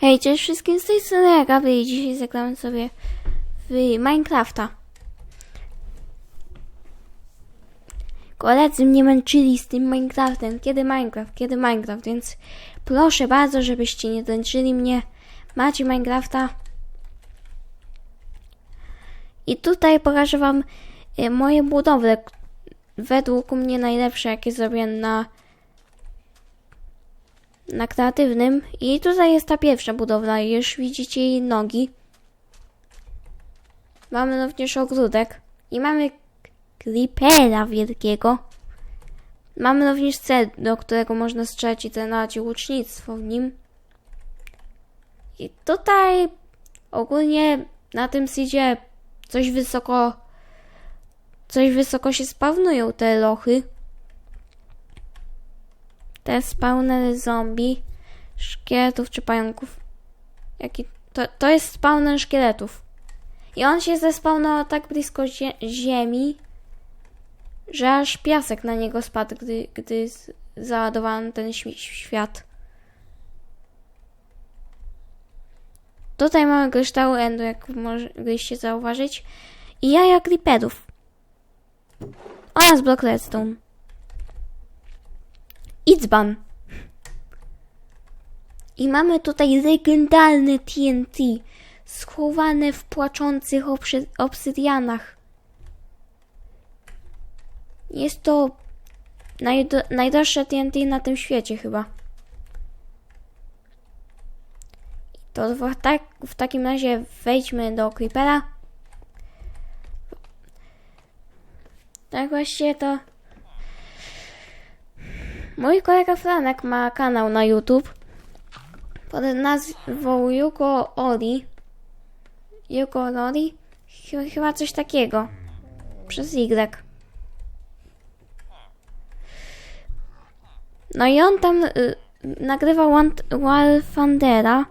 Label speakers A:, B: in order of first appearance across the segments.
A: Hej, cześć wszystkim, z tej strony Agaby i dzisiaj zagramy sobie w Minecrafta. Koledzy mnie męczyli z tym Minecraftem. Kiedy Minecraft, kiedy Minecraft, więc proszę bardzo, żebyście nie męczyli mnie. Macie Minecrafta. I tutaj pokażę wam e, moje budowle, według mnie najlepsze, jakie zrobiłem na na kreatywnym. I tutaj jest ta pierwsza budowla. Już widzicie jej nogi. Mamy również ogródek. I mamy creepera wielkiego. Mamy również cel, do którego można strzelać i trenować łucznictwo w nim. I tutaj ogólnie na tym seedzie coś wysoko coś wysoko się spawnują te lochy te spawnery zombie, szkieletów czy pająków. Jaki to, to jest spawner szkieletów. I on się zespawnował tak blisko zie ziemi, że aż piasek na niego spadł, gdy, gdy z- załadowano ten świ- świat. Tutaj mamy kryształy endu, jak mogliście zauważyć. I jaja creeperów. Oraz blok redstone. Idzban. I mamy tutaj legendarne TNT schowane w płaczących obsydianach. Jest to najdroższe TNT na tym świecie chyba. To w, tak, w takim razie wejdźmy do Creepera. Tak właściwie to... Mój kolega Franek ma kanał na YouTube pod nazwą Yuko Ori. Yuko Ori? Ch- Chyba coś takiego. Przez Y. No i on tam y, nagrywa War Thundera.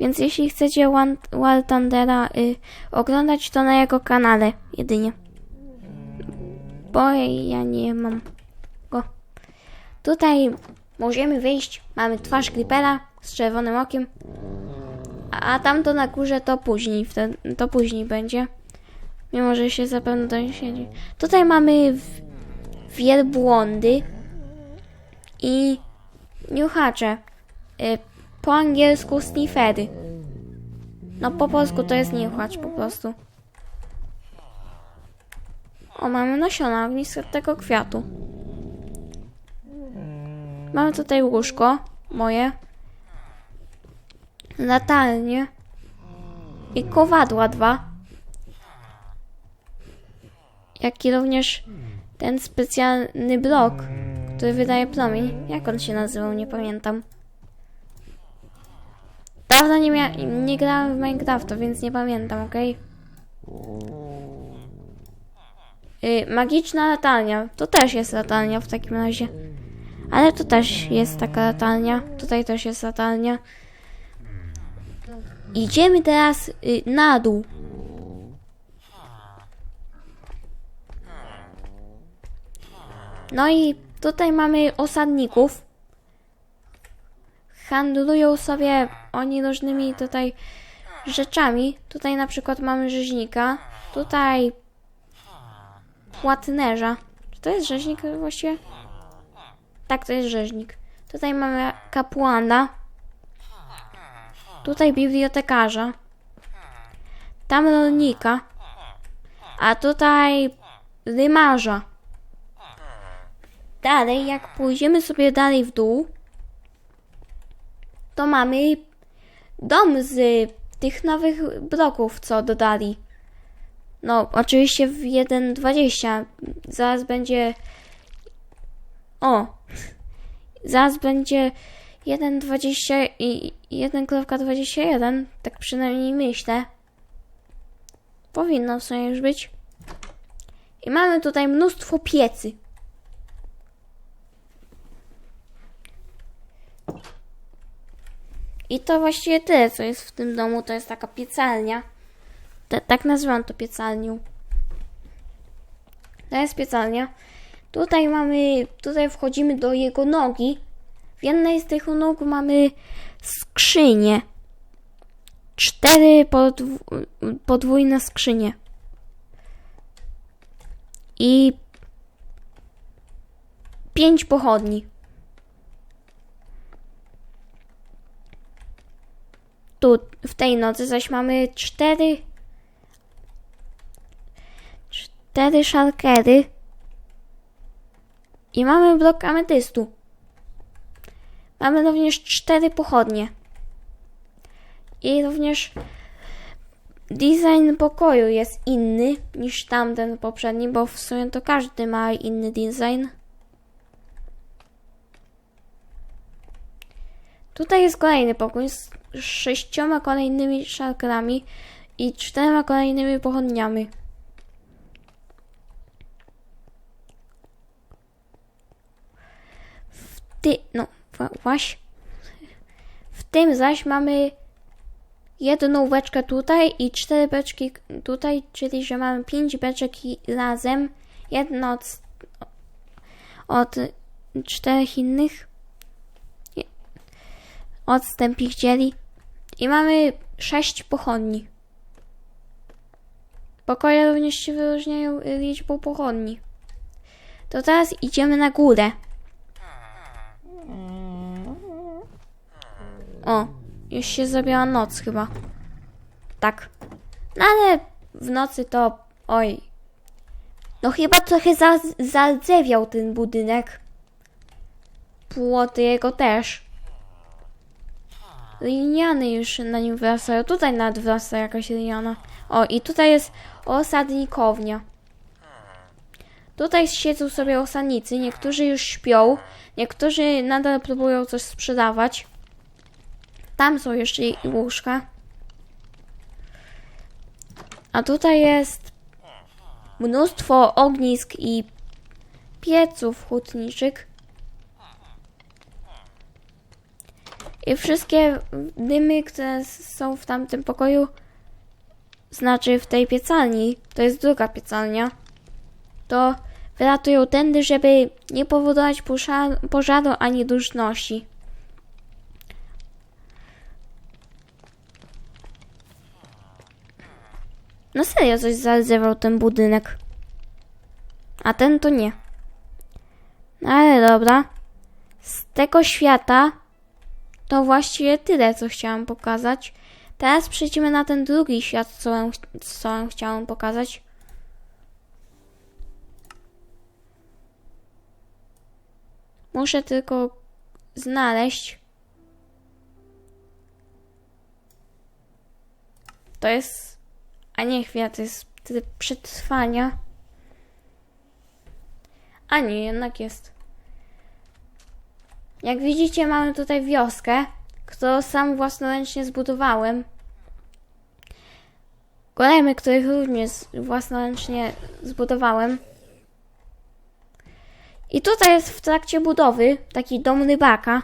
A: Więc jeśli chcecie War Thundera y, oglądać, to na jego kanale jedynie. Bo ja nie mam. Tutaj możemy wyjść. Mamy twarz Creepera z czerwonym okiem. A tamto na górze to później, to później będzie. Mimo, że się zapewne to nie siedzi. Tutaj mamy wielbłądy i niuchacze. Y, Po angielsku sniffery. No po polsku to jest niuchacz po prostu. O, mamy nasiona ognistego kwiatu. Mamy tutaj łóżko moje, latarnię i kowadła dwa. Jak i również ten specjalny blok, który wydaje promień. Jak on się nazywał, nie pamiętam. Dawno nie, nie grałem w Minecrafta, więc nie pamiętam, okej? Y, magiczna latarnia. To też jest latarnia w takim razie. Ale tu też jest taka latarnia. Tutaj też jest latarnia. Idziemy teraz y, na dół. No i tutaj mamy osadników. Handlują sobie oni różnymi tutaj rzeczami. Tutaj na przykład mamy rzeźnika. Tutaj płatnerza. Czy to jest rzeźnik właściwie? Tak, to jest rzeźnik. Tutaj mamy kapłana. Tutaj bibliotekarza. Tam rolnika. A tutaj rymarza. Dalej, jak pójdziemy sobie dalej w dół, to mamy dom z tych nowych bloków, co dodali. No, oczywiście w 1.20. Zaraz będzie. O! Zaraz będzie 1.20 i 1.21. Tak przynajmniej myślę. Powinno w sumie już być. I mamy tutaj mnóstwo piecy. I to właściwie tyle, co jest w tym domu. To jest taka piecarnia. Te, tak nazywam to piecalnią. To jest piecarnia. Tutaj mamy, tutaj wchodzimy do jego nogi. W jednej z tych nóg mamy skrzynię. cztery podw podwójne skrzynie. I pięć pochodni. Tu w tej nocy zaś mamy cztery cztery szalkery i mamy blok ametystu. Mamy również cztery pochodnie. I również design pokoju jest inny niż tamten poprzedni, bo w sumie to każdy ma inny design. Tutaj jest kolejny pokój z sześcioma kolejnymi szalkerami i czterema kolejnymi pochodniami. W ty, no, właśnie. W tym zaś mamy jedną beczkę tutaj i cztery beczki tutaj, czyli że mamy pięć beczek razem. Jedna od, od czterech innych. Odstęp ich dzieli. I mamy sześć pochodni. Pokoje również się wyróżniają liczbą pochodni. To teraz idziemy na górę. O, już się zrobiła noc chyba. Tak. No ale w nocy to. Oj. No chyba trochę za, zardzewiał ten budynek. Płoty jego też. Liniany już na nim wracają. Tutaj nawet wraca jakaś liniana. O, i tutaj jest osadnikownia. Tutaj siedzą sobie osadnicy. Niektórzy już śpią. Niektórzy nadal próbują coś sprzedawać. Tam są jeszcze łóżka. A tutaj jest mnóstwo ognisk i pieców hutniczych. I wszystkie dymy, które są w tamtym pokoju, znaczy w tej piecalni, to jest druga piecalnia, to wylatują tędy, żeby nie powodować pożar- pożaru ani duszności. Na serio coś zardzewał ten budynek. A ten to nie. No ale dobra. Z tego świata to właściwie tyle, co chciałam pokazać. Teraz przejdziemy na ten drugi świat, co co chciałam pokazać. Muszę tylko znaleźć. To jest. A nie chwila, to jest tryb przetrwania. A nie, jednak jest. Jak widzicie, mamy tutaj wioskę, którą sam własnoręcznie zbudowałem. Golemy, których również własnoręcznie zbudowałem. I tutaj jest w trakcie budowy taki dom rybaka.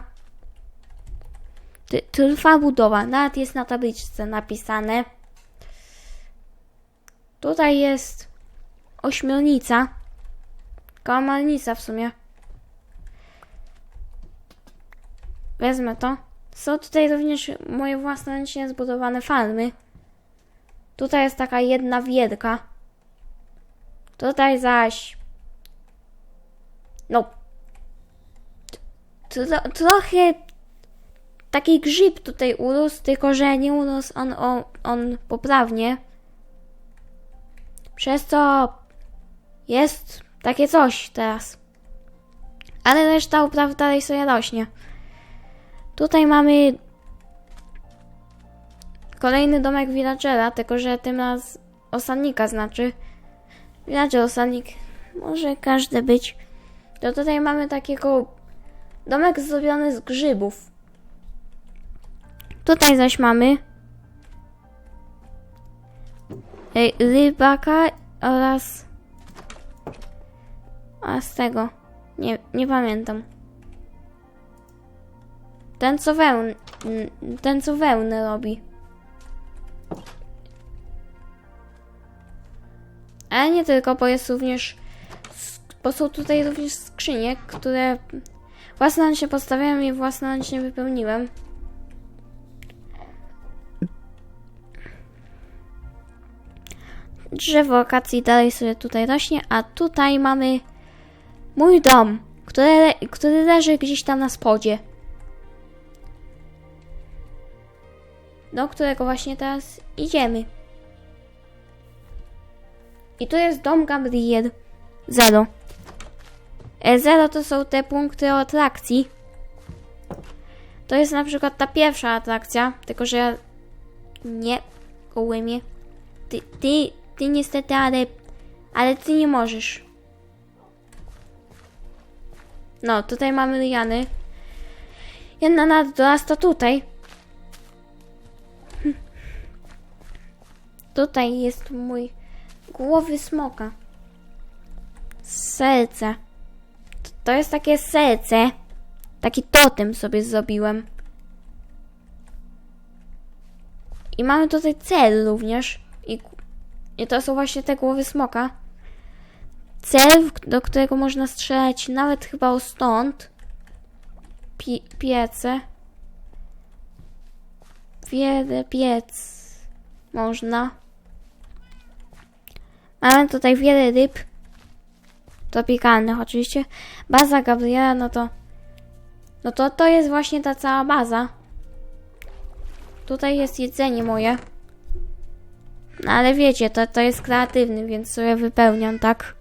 A: Trwa budowa, nawet jest na tabliczce napisane. Tutaj jest ośmiornica. Kamalnica w sumie. Wezmę to. Są tutaj również moje własnoręcznie zbudowane farmy. Tutaj jest taka jedna wielka. Tutaj zaś. No. Tro, trochę taki grzyb tutaj urósł, tylko że nie urósł on, on, on poprawnie. Przez co jest takie coś teraz. Ale reszta upraw dalej sobie rośnie. Tutaj mamy kolejny domek villagera, tylko że tym raz osadnika znaczy. Villager, osadnik, może każdy być. To tutaj mamy takiego domek zrobiony z grzybów. Tutaj zaś mamy rybaka oraz a z tego nie, nie pamiętam. Ten co wełn, ten co wełnę robi. Ale nie tylko, bo jest również bo są tutaj również skrzynie, które własnoręcznie postawiłem i własnoręcznie wypełniłem. Drzewo akacji dalej sobie tutaj rośnie, a tutaj mamy mój dom, który, który leży gdzieś tam na spodzie. Do którego właśnie teraz idziemy. I tu jest dom Gabriel. Zero. E, Zero to są te punkty atrakcji. To jest na przykład ta pierwsza atrakcja, tylko że ja nie gołymię. Ty, ty, ty niestety, ale, ale ty nie możesz. No, tutaj mamy liany. Jedna nad dorasta tutaj. Hm. Tutaj jest mój głowy smoka. Serce. To- To jest takie serce. Taki totem sobie zrobiłem. I mamy tutaj cel również. I, I to są właśnie te głowy smoka. Cel, do którego można strzelać nawet chyba o stąd. Pie, piece. Wiele piec można. Mamy tutaj wiele ryb. Tropikalnych oczywiście. Baza Gabriela, no to... No to to jest właśnie ta cała baza. Tutaj jest jedzenie moje. No ale wiecie, to, to jest kreatywny, więc sobie wypełniam, tak?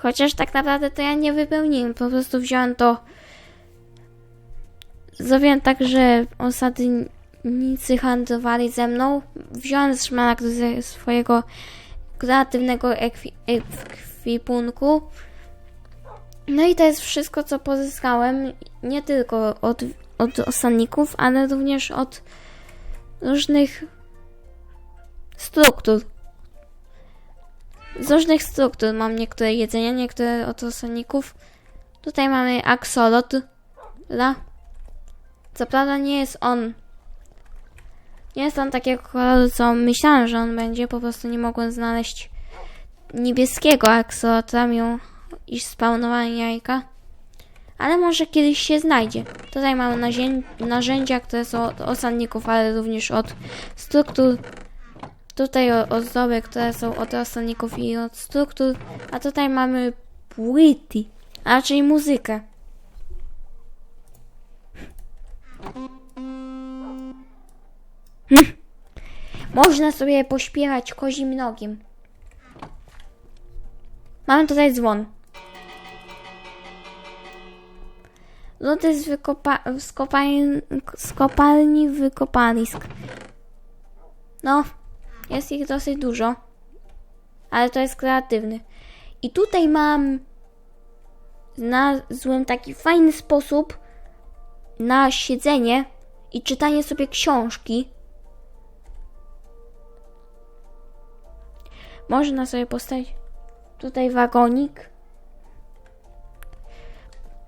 A: Chociaż tak naprawdę to ja nie wypełniłem, po prostu wziąłem to... Zrobiłem tak, że osadnicy handlowali ze mną. Wziąłem szmanak ze swojego kreatywnego ekwi- ekwipunku. No i to jest wszystko, co pozyskałem. Nie tylko od, od osadników, ale również od różnych struktur. Z różnych struktur mam niektóre jedzenia, niektóre od osadników. Tutaj mamy axolotl. La. Co prawda nie jest on. Nie jest on takiego koloru, co myślałem, że on będzie. Po prostu nie mogłem znaleźć niebieskiego axolotla, mimo iż spawnowałem jajka. Ale może kiedyś się znajdzie. Tutaj mamy narzędzia, które są od osadników, ale również od struktur. Tutaj ozdoby, które są od osadników i od struktur. A tutaj mamy płyty, a raczej muzykę. Hm. Można sobie pośpiewać kozim nogiem. Mamy tutaj dzwon. Loty z, wykopa- z, kopalni, z kopalni wykopalisk. No, jest ich dosyć dużo. Ale to jest kreatywny. I tutaj mam znalazłem taki fajny sposób na siedzenie i czytanie sobie książki. Można sobie postawić tutaj wagonik.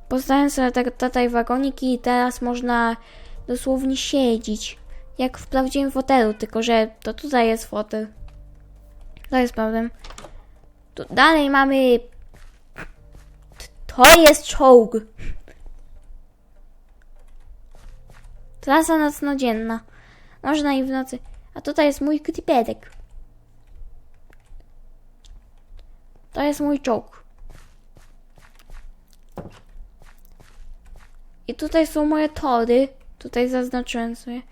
A: Postawiłem sobie tak, tutaj wagonik i teraz można dosłownie siedzieć. Jak w prawdziwym fotelu, tylko że to tutaj jest fotel. To jest problem. Tu dalej mamy... To jest czołg. Trasa nocnodzienna. Można i w nocy. A tutaj jest mój krypedek. To jest mój czołg. I tutaj są moje tory. Tutaj zaznaczyłem sobie.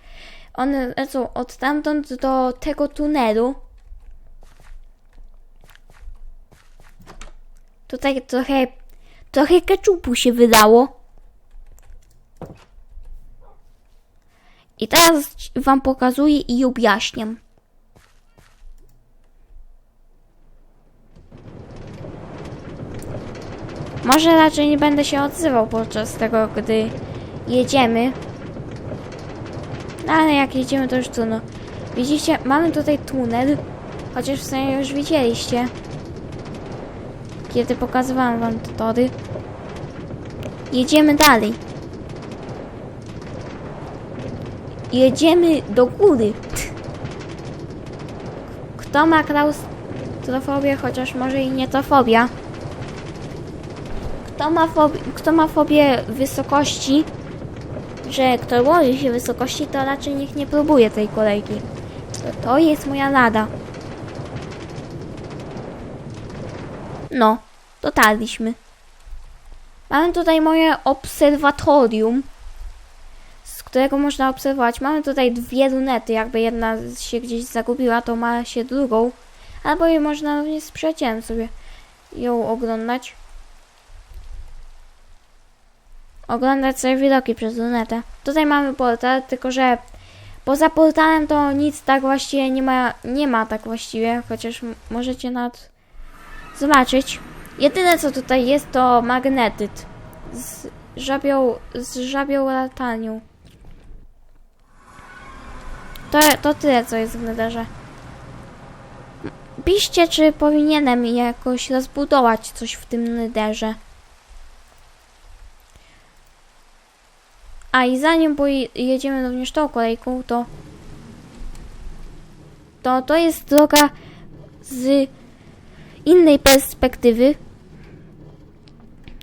A: One lecą od tamtąd do tego tunelu. Tutaj trochę, trochę keczupu się wydało. I teraz wam pokazuję i objaśniam. Może raczej nie będę się odzywał podczas tego, gdy jedziemy. No ale jak jedziemy, to już trudno. Widzicie, mamy tutaj tunel, chociaż w sumie już widzieliście, kiedy pokazywałam wam te tory. Jedziemy dalej. Jedziemy do góry. Kto ma klaustrofobię, chociaż może i nie to fobia. Kto ma, fobi- kto ma fobię wysokości, że kto boi się wysokości, to raczej niech nie próbuje tej kolejki. To, to jest moja rada. No, dotarliśmy. Mamy tutaj moje obserwatorium, z którego można obserwować. Mamy tutaj dwie lunety, jakby jedna się gdzieś zagubiła, to ma się drugą. Albo je można również z sobie ją oglądać. Oglądać sobie widoki przez lunetę. Tutaj mamy portal, tylko że poza portalem to nic tak właściwie nie ma, nie ma tak właściwie, chociaż możecie nad zobaczyć. Jedyne co tutaj jest to magnetyt z żabią, z żabią. To, to tyle co jest w nederze. Piszcie, czy powinienem jakoś rozbudować coś w tym nederze. A i zanim pojedziemy również tą kolejką, to to to jest droga z innej perspektywy.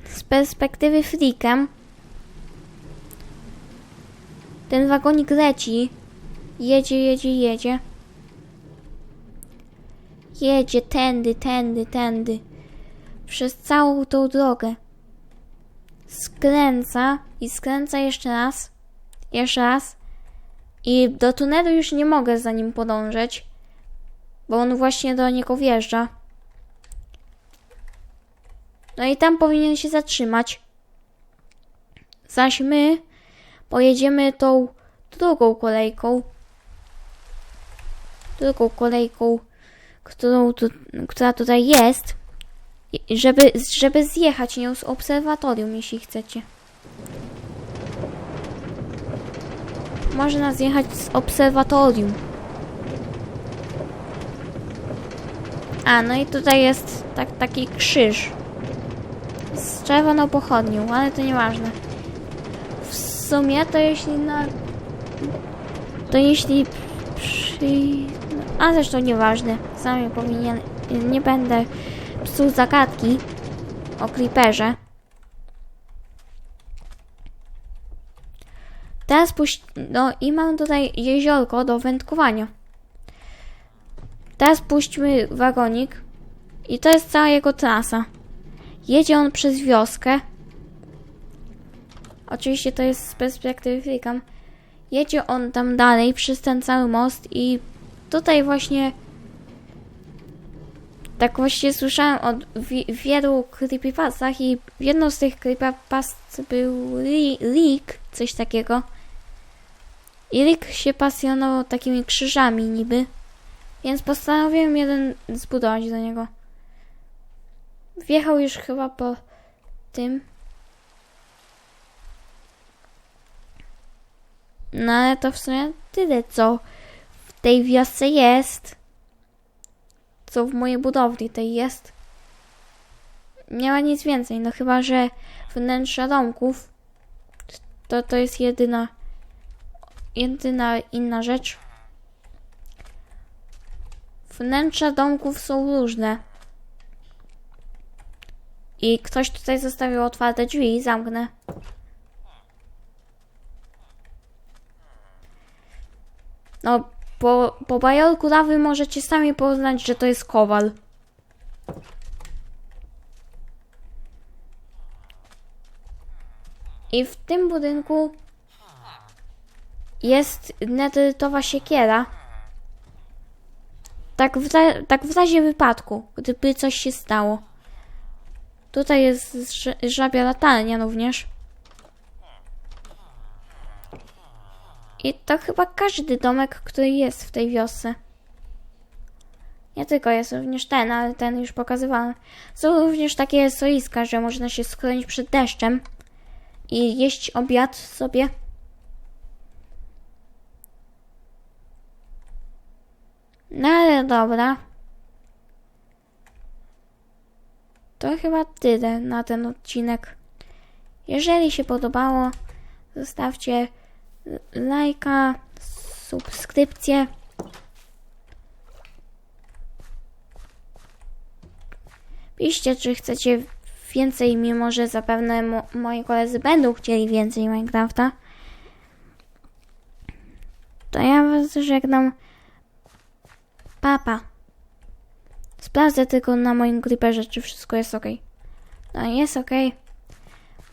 A: Z perspektywy freakem. Ten wagonik leci. Jedzie, jedzie, jedzie. Jedzie tędy, tędy, tędy. Przez całą tą drogę. Skręca i skręca jeszcze raz. Jeszcze raz. I do tunelu już nie mogę za nim podążać. Bo on właśnie do niego wjeżdża. No i tam powinien się zatrzymać. Zaś my pojedziemy tą drugą kolejką. Drugą kolejką, którą tu, która tutaj jest. Żeby, żeby zjechać nią z obserwatorium, jeśli chcecie. Można zjechać z obserwatorium. A, no i tutaj jest tak, taki krzyż z czerwoną pochodnią, ale to nieważne. W sumie to jeśli na... To jeśli przy... A zresztą nieważne. Sami powinien... Nie będę psuł zagadki o Creeperze. Teraz puść... No i mam tutaj jeziorko do wędkowania. Teraz puśćmy wagonik. I to jest cała jego trasa. Jedzie on przez wioskę. Oczywiście to jest z perspektywy Freakam. Jedzie on tam dalej przez ten cały most i tutaj właśnie tak właśnie słyszałem o wi- wielu creepypastach i jedną z tych creepypast był Leak, coś takiego. I Leak się pasjonował takimi krzyżami niby, więc postanowiłem jeden zbudować do niego. Wjechał już chyba po tym. No ale to w sumie tyle, co w tej wiosce jest. Co w mojej budowli tej jest. Nie ma nic więcej, no chyba, że wnętrza domków to, to jest jedyna jedyna inna rzecz. Wnętrza domków są różne. I ktoś tutaj zostawił otwarte drzwi i zamknę. No, po, po bajorku lawy możecie sami poznać, że to jest kowal. I w tym budynku jest netrytowa siekiera. Tak w, tak w razie wypadku, gdyby coś się stało. Tutaj jest żabia latarnia również. I to chyba każdy domek, który jest w tej wiosce. Nie tylko jest również ten, ale ten już pokazywałem. Są również takie stoiska, że można się schronić przed deszczem i jeść obiad sobie. No ale dobra. To chyba tyle na ten odcinek. Jeżeli się podobało, zostawcie lajka, subskrypcję. Piszcie, czy chcecie więcej, mimo że zapewne mo- moi koledzy będą chcieli więcej Minecrafta. To ja was żegnam. Papa. Sprawdzę tylko na moim creeperze, czy wszystko jest ok. No jest ok.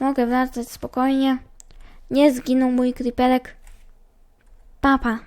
A: Mogę wracać spokojnie. Nie zginął mój creeperek. Papa.